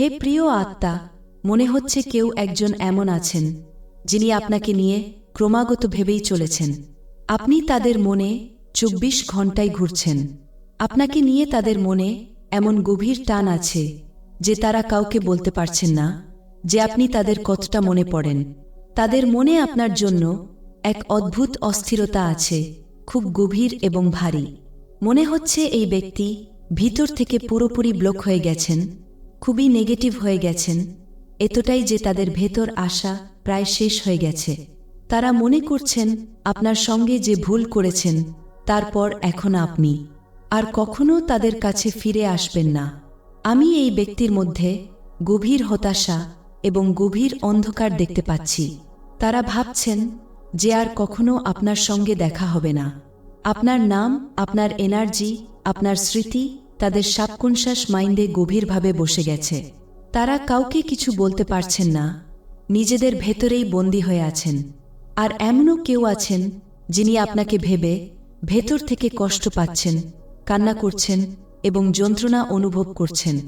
হে প্রিয় আত্মা, মনে হচ্ছে কেউ একজন এমন আছেন, যিনি আপনাকে নিয়ে ক্রমাগত ভেবেই চলেছেন। আপনি তাদের মনে চব্বিশ ঘন্টায় ঘুরছেন। আপনাকে নিয়ে তাদের মনে এমন গভীর টান আছে, যে তারা কাউকে বলতে পারছেন না, যে আপনি তাদের কতটা মনে পড়েন। তাদের মনে আপনার জন্য এক অদ্ভুত অস্থিরতা আছে, খুব গভীর এবং ভারী। মনে হচ্ছে এই ব্যক্তি ভিতর থেকে পুরোপুরি ব্লক হয়ে গেছেন খুবই নেগেটিভ হয়ে গেছেন। এতটাই যে তাদের ভেতর আসা প্রায় শেষ হয়ে গেছে। তারা মনে করছেন, আপনার সঙ্গে যে ভুল করেছেন, তারপর এখন আপনি। আর কখনো তাদের কাছে ফিরে আসবেন না। আমি এই ব্যক্তির মধ্যে গভীর হতাশা এবং গভীর অন্ধকার দেখতে পাচ্ছি। তারা ভাবছেন যে আর কখনো আপনার সঙ্গে দেখা হবে না। আপনার নাম, আপনার এনার্জি আপনার স্মৃতি তাদের সাবকনশ্বাস মাইন্ডে গভীরভাবে বসে গেছে। তারা কাউকে কিছু বলতে পারছেন না। নিজেদের ভেতরেই বন্দী হয়ে আছেন। আর এমনও কেউ আছেন যিনি আপনাকে ভেবে ভেতর থেকে কষ্ট পাচ্ছেন কান্না করছেন এবং যন্ত্রণা অনুভব করছেন।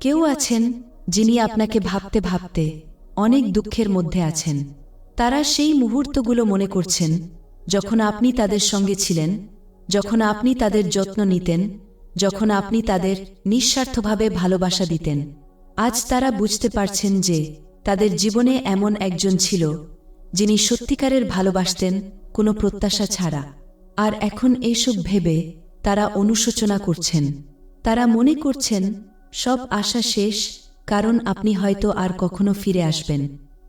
কেউ আছেন যিনি আপনাকে ভাবতে ভাবতে অনেক দুঃখের মধ্যে আছেন। তারা সেই মুহূর্তগুলো মনে করছেন যখন আপনি তাদের সঙ্গে ছিলেন যখন আপনি তাদের যত্ন নিতেন যখন আপনি তাদের নিঃস্বার্থভাবে ভালোবাসা দিতেন, আজ তারা বুঝতে পারছেন যে তাদের জীবনে এমন একজন ছিল, যিনি সত্যিকারের ভালোবাসতেন কোনো প্রত্যাশা ছাড়া। আর এখন এইসব ভেবে তারা অনুশোচনা করছেন। তারা মনে করছেন, সব আশা শেষ, কারণ আপনি হয়তো আর কখনো ফিরে আসবেন।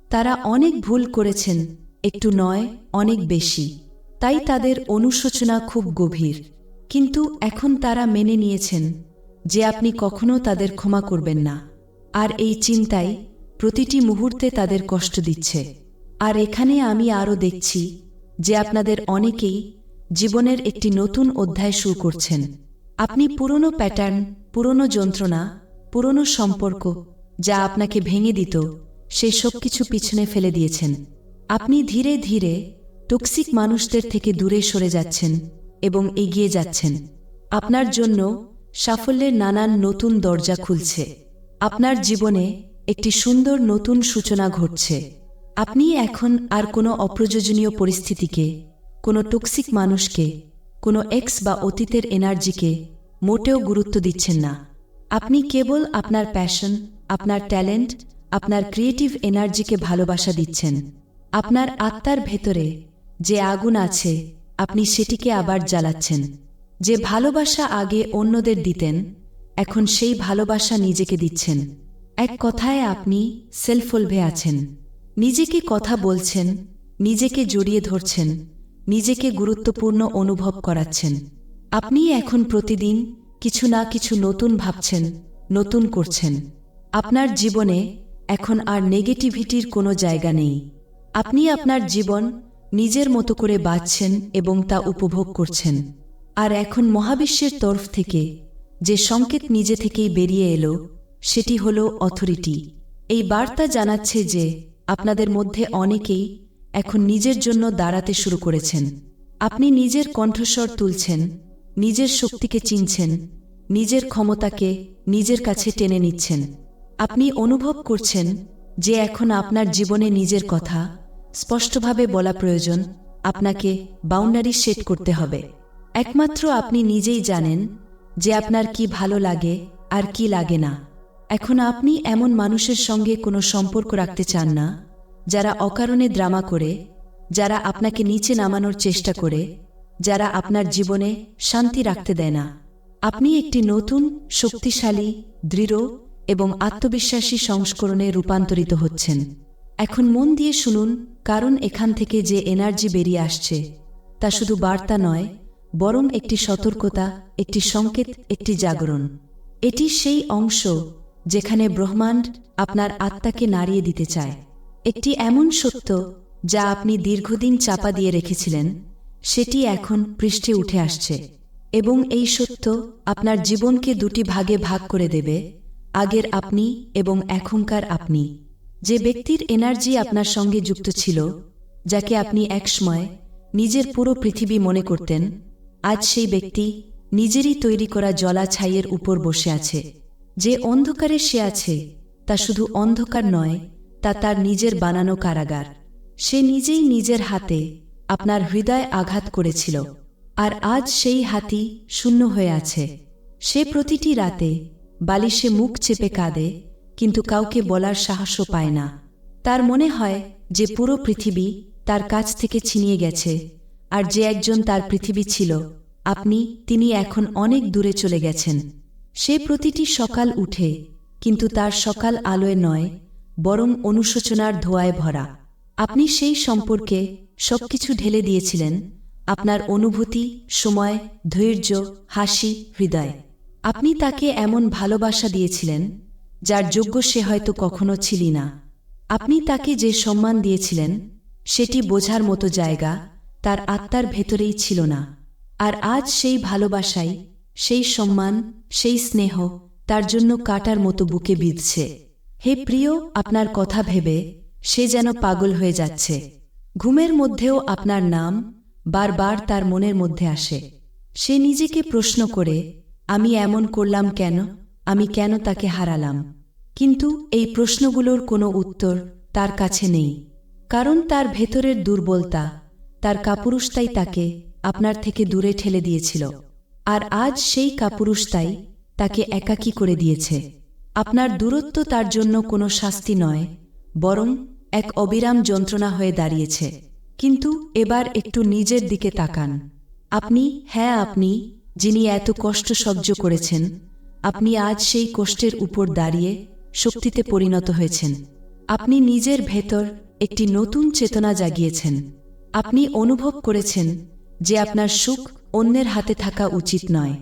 তারা অনেক ভুল করেছেন, একটু নয়, অনেক বেশি। তাই তাদের অনুশোচনা খুব গভীর। কিন্তু এখন তারা মেনে নিয়েছেন যে আপনি কখনো তাদের ক্ষমা করবেন না। আর এই চিন্তাই প্রতিটি মুহূর্তে তাদের কষ্ট দিচ্ছে। আর এখানে আমি আরও দেখছি যে আপনাদের অনেকেই জীবনের একটি নতুন অধ্যায় শুরু করছেন। আপনি পুরনো প্যাটার্ন, পুরনো যন্ত্রণা, পুরনো সম্পর্ক যা আপনাকে ভেঙে দিত সেই সব কিছু পিছনে ফেলে দিয়েছেন। আপনি ধীরে ধীরে টক্সিক মানুষদের থেকে দূরে সরে যাচ্ছেন। এবং এগিয়ে যাচ্ছেন। আপনার জন্য সাফল্যের নানান নতুন দরজা খুলছে। আপনার জীবনে একটি সুন্দর নতুন সূচনা ঘটছে। আপনি এখন আর কোনো অপ্রয়োজনীয় পরিস্থিতিকে, কোনো টক্সিক মানুষকে, কোনো এক্স বা অতীতের এনার্জিকে মোটেও গুরুত্ব দিচ্ছেন না। আপনি কেবল আপনার প্যাশন আপনার ট্যালেন্ট আপনার ক্রিয়েটিভ এনার্জিকে ভালোবাসা দিচ্ছেন। আপনার আত্মার ভেতরে যে আগুন আছে আপনি সেটিকে আবার জ্বালাচ্ছেন। যে ভালোবাসা আগে অন্যদের দিতেন, এখন সেই ভালোবাসা নিজেকে দিচ্ছেন। এক কথায় আপনি সেলফলভে আছেন। নিজেকে কথা বলছেন, নিজেকে জড়িয়ে ধরছেন, নিজেকে গুরুত্বপূর্ণ অনুভব করাচ্ছেন। আপনি এখন প্রতিদিন কিছু না কিছু নতুন ভাবছেন, নতুন করছেন। আপনার জীবনে এখন আর নেগেটিভিটির কোনো জায়গা নেই। আপনি আপনার জীবন নিজের মতো করে বাঁচছেন এবং তা উপভোগ করছেন। আর এখন মহাবিশ্বের তরফ থেকে যে সংকেত নিজে থেকেই বেরিয়ে এলো, সেটি হল অথরিটি। এই বার্তা জানাচ্ছে যে আপনাদের মধ্যে অনেকেই এখন নিজের জন্য দাঁড়াতে শুরু করেছেন। আপনি নিজের কণ্ঠস্বর তুলছেন, নিজের শক্তিকে চিনছেন, নিজের ক্ষমতাকে নিজের কাছে টেনে নিচ্ছেন। আপনি অনুভব করছেন যে এখন আপনার জীবনে নিজের কথা স্পষ্টভাবে বলা প্রয়োজন, আপনাকে বাউন্ডারি সেট করতে হবে। একমাত্র আপনি নিজেই জানেন যে আপনার কি ভালো লাগে আর কি লাগে না। এখন আপনি এমন মানুষের সঙ্গে কোনো সম্পর্ক রাখতে চান না, যারা অকারণে ড্রামা করে, যারা আপনাকে নিচে নামানোর চেষ্টা করে, যারা আপনার জীবনে শান্তি রাখতে দেয় না। আপনি একটি নতুন, শক্তিশালী, দৃঢ় এবং আত্মবিশ্বাসী সংস্করণে রূপান্তরিত হচ্ছেন। এখন মন দিয়ে শুনুন, কারণ এখান থেকে যে এনার্জি বেরিয়ে আসছে, তা শুধু বার্তা নয়, বরং একটি সতর্কতা, একটি সংকেত, একটি জাগরণ। এটি সেই অংশ যেখানে ব্রহ্মাণ্ড আপনার আত্মাকে নাড়িয়ে দিতে চায়। একটি এমন সত্য যা আপনি দীর্ঘদিন চাপা দিয়ে রেখেছিলেন, সেটি এখন পৃষ্ঠে উঠে আসছে। এবং এই সত্য আপনার জীবনকে দুটি ভাগে ভাগ করে দেবে, আগের আপনি এবং এখনকার আপনি। যে ব্যক্তির এনার্জি আপনার সঙ্গে যুক্ত ছিল, যাকে আপনি একসময় নিজের পুরো পৃথিবী মনে করতেন, আজ সেই ব্যক্তি নিজেরই তৈরি করা জলা ছাইয়ের উপর বসে আছে। যে অন্ধকারে সে আছে, তা শুধু অন্ধকার নয়, তা তার নিজের বানানো কারাগার। সে নিজেই নিজের হাতে আপনার হৃদয় আঘাত করেছিল, আর আজ সেই হাতি শূন্য হয়ে আছে। সে প্রতিটি রাতে বালিশে মুখ চেপে কাঁদে কিন্তু কাউকে বলার সাহসও পায় না। তার মনে হয় যে পুরো পৃথিবী তার কাছ থেকে ছিনিয়ে গেছে, আর যে একজন তার পৃথিবী ছিল, আপনি, তিনি এখন অনেক দূরে চলে গেছেন। সে প্রতিটি সকাল উঠে, কিন্তু তার সকাল আলোয় নয়, বরং অনুশোচনার ধোয়ায় ভরা। আপনি সেই সম্পর্কে সবকিছু ঢেলে দিয়েছিলেন, আপনার অনুভূতি, সময়, ধৈর্য, হাসি, হৃদয়। আপনি তাকে এমন ভালোবাসা দিয়েছিলেন যার যোগ্য সে হয়তো কখনো ছিলি না। আপনি তাকে যে সম্মান দিয়েছিলেন, সেটি বোঝার মতো জায়গা তার আত্মার ভেতরেই ছিল না। আর আজ সেই ভালোবাসাই, সেই সম্মান, সেই স্নেহ তার জন্য কাটার মতো বুকে বিঁধছে। হে প্রিয়, আপনার কথা ভেবে সে যেন পাগল হয়ে যাচ্ছে। ঘুমের মধ্যেও আপনার নাম বারবার তার মনের মধ্যে আসে। সে নিজেকে প্রশ্ন করে, আমি এমন করলাম কেন? আমি কেন তাকে হারালাম? কিন্তু এই প্রশ্নগুলোর কোনো উত্তর তার কাছে নেই। কারণ তার ভেতরের দুর্বলতা, তার কাপুরুষতাই তাকে আপনার থেকে দূরে ঠেলে দিয়েছিল। আর আজ সেই কাপুরুষতাই তাকে একাকী করে দিয়েছে। আপনার দূরত্ব তার জন্য কোনো শাস্তি নয়, বরং এক অবিরাম যন্ত্রণা হয়ে দাঁড়িয়েছে। কিন্তু এবার একটু নিজের দিকে তাকান। আপনি হ্যাঁ আপনি, যিনি এত কষ্ট সহ্য করেছেন আপনি আজ সেই কষ্টের উপর দাঁড়িয়ে শক্তিতে পরিণত হয়েছেন। আপনি নিজের ভেতর একটি নতুন চেতনা জাগিয়েছেন। আপনি অনুভব করেছেন যে আপনার সুখ অন্যের হাতে থাকা উচিত নয়।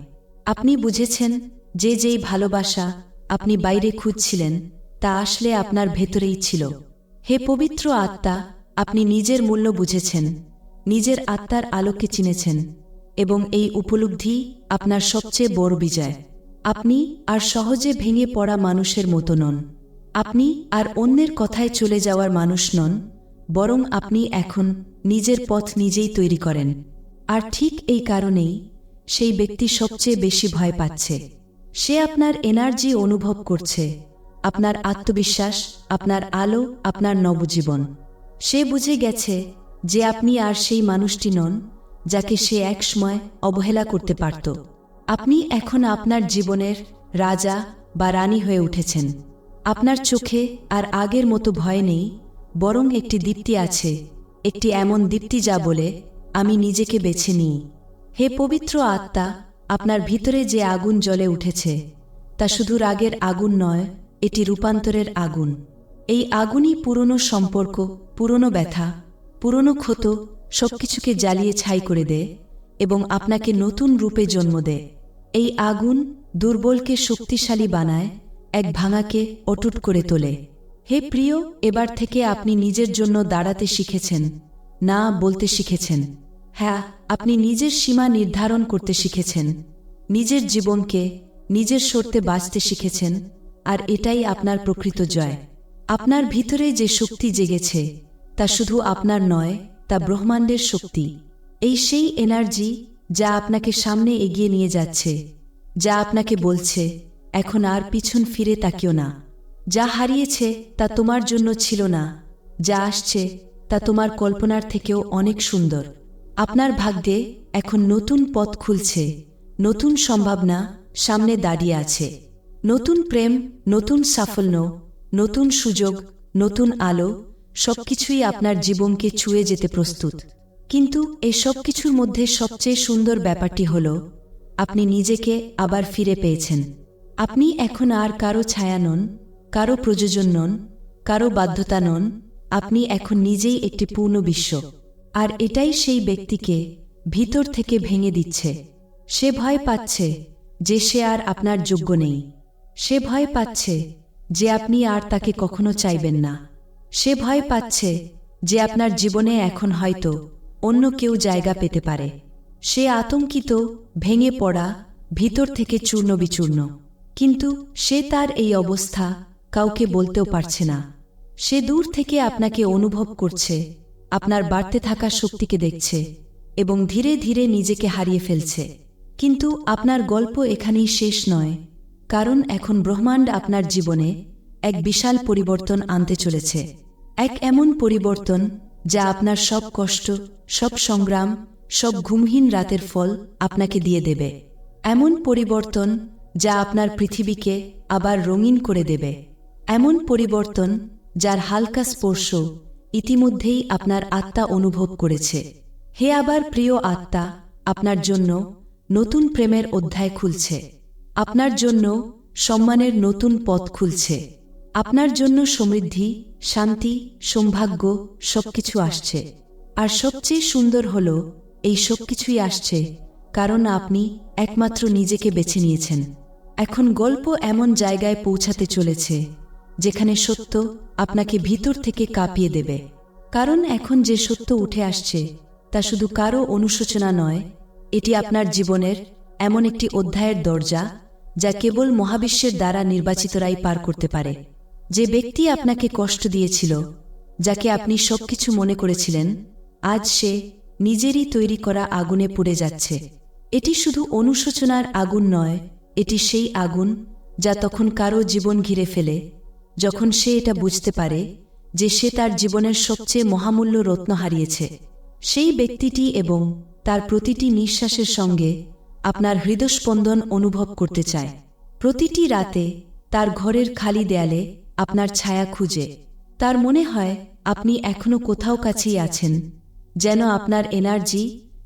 আপনি বুঝেছেন যে যেই ভালোবাসা আপনি বাইরে খুঁজছিলেন, তা আসলে আপনার ভেতরেই ছিল। হে পবিত্র আত্মা, আপনি নিজের মূল্য বুঝেছেন, নিজের আত্মার আলোকে চিনেছেন, এবং এই উপলব্ধি আপনার সবচেয়ে বড় বিজয়। আপনি আর সহজে ভেঙে পড়া মানুষের মতো নন। আপনি আর অন্যের কথায় চলে যাওয়ার মানুষ নন, বরং আপনি এখন নিজের পথ নিজেই তৈরি করেন। আর ঠিক এই কারণেই সেই ব্যক্তি সবচেয়ে বেশি ভয় পাচ্ছে। সে আপনার এনার্জি অনুভব করছে, আপনার আত্মবিশ্বাস, আপনার আলো, আপনার নবজীবন। সে বুঝে গেছে যে আপনি আর সেই মানুষটি নন, যাকে সে একসময় অবহেলা করতে পারত। আপনি এখন আপনার জীবনের রাজা বা রানী হয়ে উঠেছেন। আপনার চোখে আর আগের মতো ভয় নেই, বরং একটি দীপ্তি আছে। একটি এমন দীপ্তি যা বলে, আমি নিজেকে বেছে নিই। হে পবিত্র আত্মা, আপনার ভিতরে যে আগুন জ্বলে উঠেছে, তা শুধু রাগের আগুন নয়, এটি রূপান্তরের আগুন। এই আগুনই পুরনো সম্পর্ক, পুরনো ব্যথা, পুরনো ক্ষত সবকিছুকে জ্বালিয়ে ছাই করে দেয় এবং আপনাকে নতুন রূপে জন্ম দেয়। এই আগুন দুর্বলকে শক্তিশালী বানায়, এক ভাঙাকে অটুট করে তোলে। হে প্রিয়, এবার থেকে আপনি নিজের জন্য দাঁড়াতে শিখেছেন, না বলতে শিখেছেন। হ্যাঁ আপনি নিজের সীমা নির্ধারণ করতে শিখেছেন, নিজের জীবনকে নিজের সরতে বাঁচতে শিখেছেন, আর এটাই আপনার প্রকৃত জয়। আপনার ভিতরে যে শক্তি জেগেছে, তা শুধু আপনার নয়, তা ব্রহ্মাণ্ডের শক্তি। এই সেই এনার্জি যা আপনাকে সামনে এগিয়ে নিয়ে যাচ্ছে, যা আপনাকে বলছে, এখন আর পিছন ফিরে তাকিও না। যা হারিয়েছে তা তোমার জন্য ছিল না, যা আসছে তা তোমার কল্পনার থেকেও অনেক সুন্দর। আপনার ভাগ্যে এখন নতুন পথ খুলছে, নতুন সম্ভাবনা সামনে দাঁড়িয়ে আছে। নতুন প্রেম, নতুন সাফল্য, নতুন সুযোগ, নতুন আলো, সবকিছুই আপনার জীবনকে ছুঁয়ে যেতে প্রস্তুত। কিন্তু এই সব কিছুর মধ্যে সবচেয়ে সুন্দর ব্যাপারটি হল, আপনি নিজেকে আবার ফিরে পেয়েছেন। আপনি এখন আর কারও ছায়া নন, কারও প্রযোজন নন, কারও বাধ্যতা নন, আপনি এখন নিজেই একটি পূর্ণ বিশ্ব। আর এটাই সেই ব্যক্তিকে ভিতর থেকে ভেঙে দিচ্ছে। সে ভয় পাচ্ছে যে সে আর আপনার যোগ্য নেই। সে ভয় পাচ্ছে যে আপনি আর তাকে কখনো চাইবেন না। সে ভয় পাচ্ছে যে আপনার জীবনে এখন হয়তো অন্য কেউ জায়গা পেতে পারে। সে আতঙ্কিত, ভেঙে পড়া, ভিতর থেকে চূর্ণ বিচূর্ণ কিন্তু সে তার এই অবস্থা কাউকে বলতেও পারছে না। সে দূর থেকে আপনাকে অনুভব করছে, আপনার বাড়তে থাকা শক্তিকে দেখছে এবং ধীরে ধীরে নিজেকে হারিয়ে ফেলছে। কিন্তু আপনার গল্প এখানেই শেষ নয়, কারণ এখন ব্রহ্মাণ্ড আপনার জীবনে এক বিশাল পরিবর্তন আনতে চলেছে। এক এমন পরিবর্তন যা আপনার সব কষ্ট, সব সংগ্রাম, সব ঘুমহীন রাতের ফল আপনাকে দিয়ে দেবে। এমন পরিবর্তন যা আপনার পৃথিবীকে আবার রঙিন করে দেবে। এমন পরিবর্তন যার হালকা স্পর্শ ইতিমধ্যেই আপনার আত্মা অনুভব করেছে। হে আবার প্রিয় আত্মা, আপনার জন্য নতুন প্রেমের অধ্যায় খুলছে। আপনার জন্য সম্মানের নতুন পথ খুলছে। আপনার জন্য সমৃদ্ধি, শান্তি, সৌভাগ্য সবকিছু আসছে। আর সবচেয়ে সুন্দর হল, এই সবকিছুই আসছে, কারণ আপনি একমাত্র নিজেকে বেছে নিয়েছেন। এখন গল্প এমন জায়গায় পৌঁছাতে চলেছে, যেখানে সত্য আপনাকে ভিতর থেকে কাঁপিয়ে দেবে। কারণ এখন যে সত্য উঠে আসছে, তা শুধু কারও অনুশোচনা নয়, এটি আপনার জীবনের এমন একটি অধ্যায়ের দরজা, যা কেবল মহাবিশ্বের দ্বারা নির্বাচিতরাই পার করতে পারে। যে ব্যক্তি আপনাকে কষ্ট দিয়েছিল, যাকে আপনি সবকিছু মনে করেছিলেন, আজ সে নিজেরই তৈরি করা আগুনে পুড়ে যাচ্ছে। এটি শুধু অনুশোচনার আগুন নয়, এটি সেই আগুন যা তখন কারও জীবন ঘিরে ফেলে, যখন সে এটা বুঝতে পারে যে সে তার জীবনের সবচেয়ে মহামূল্য রত্ন হারিয়েছে। সেই ব্যক্তিটি এবং তার প্রতিটি নিঃশ্বাসের সঙ্গে আপনার হৃদস্পন্দন অনুভব করতে চায়। প্রতিটি রাতে তার ঘরের খালি দেয়ালে আপনার ছায়া খুঁজে। তার মনে হয়, আপনি এখনও কোথাও কাছেই আছেন, যেন আপনার এনার্জি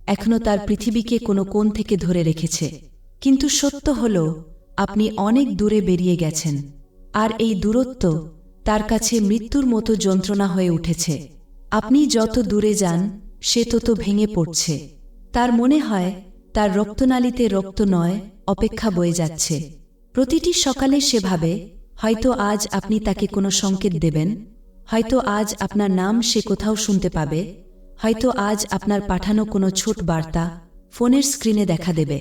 এখনও তার পৃথিবীকে কোনো কোণ থেকে ধরে রেখেছে। কিন্তু সত্য হল, আপনি অনেক দূরে বেরিয়ে গেছেন, আর এই দূরত্ব তার কাছে মৃত্যুর মতো যন্ত্রণা হয়ে উঠেছে। আপনি যত দূরে যান, সে তত ভেঙে পড়ছে। তার মনে হয়, তার রক্তনালীতে রক্ত নয়, অপেক্ষা বয়ে যাচ্ছে। প্রতিটি সকালে সে ভাবে হয়তো আজ আপনি তাকে কোনো সংকেত দেবেন, হয়তো আজ আপনার নাম সে কোথাও শুনতে পাবে, হয়তো আজ আপনার পাঠানো কোনো ছোট বার্তা ফোনের স্ক্রিনে দেখা দেবে।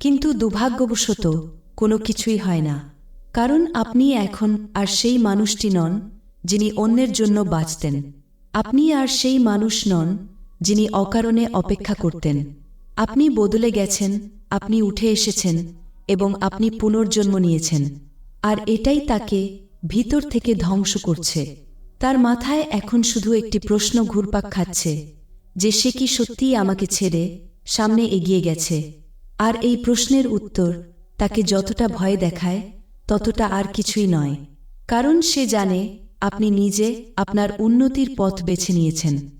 কিন্তু দুর্ভাগ্যবশত কোনো কিছুই হয় না, কারণ আপনি এখন আর সেই মানুষটি নন যিনি অন্যের জন্য বাঁচতেন। আপনি আর সেই মানুষ নন যিনি অকারণে অপেক্ষা করতেন। আপনি বদলে গেছেন, আপনি উঠে এসেছেন এবং আপনি পুনর্জন্ম নিয়েছেন। আর এটাই তাকে ভিতর থেকে ধ্বংস করছে। তার মাথায় এখন শুধু একটি প্রশ্ন ঘুরপাক খাচ্ছে, যে সে কি সত্যিই আমাকে ছেড়ে সামনে এগিয়ে গেছে? আর এই প্রশ্নের উত্তর তাকে যতটা ভয় দেখায়, ততটা আর কিছুই নয়। কারণ সে জানে আপনি নিজে আপনার উন্নতির পথ বেছে নিয়েছেন।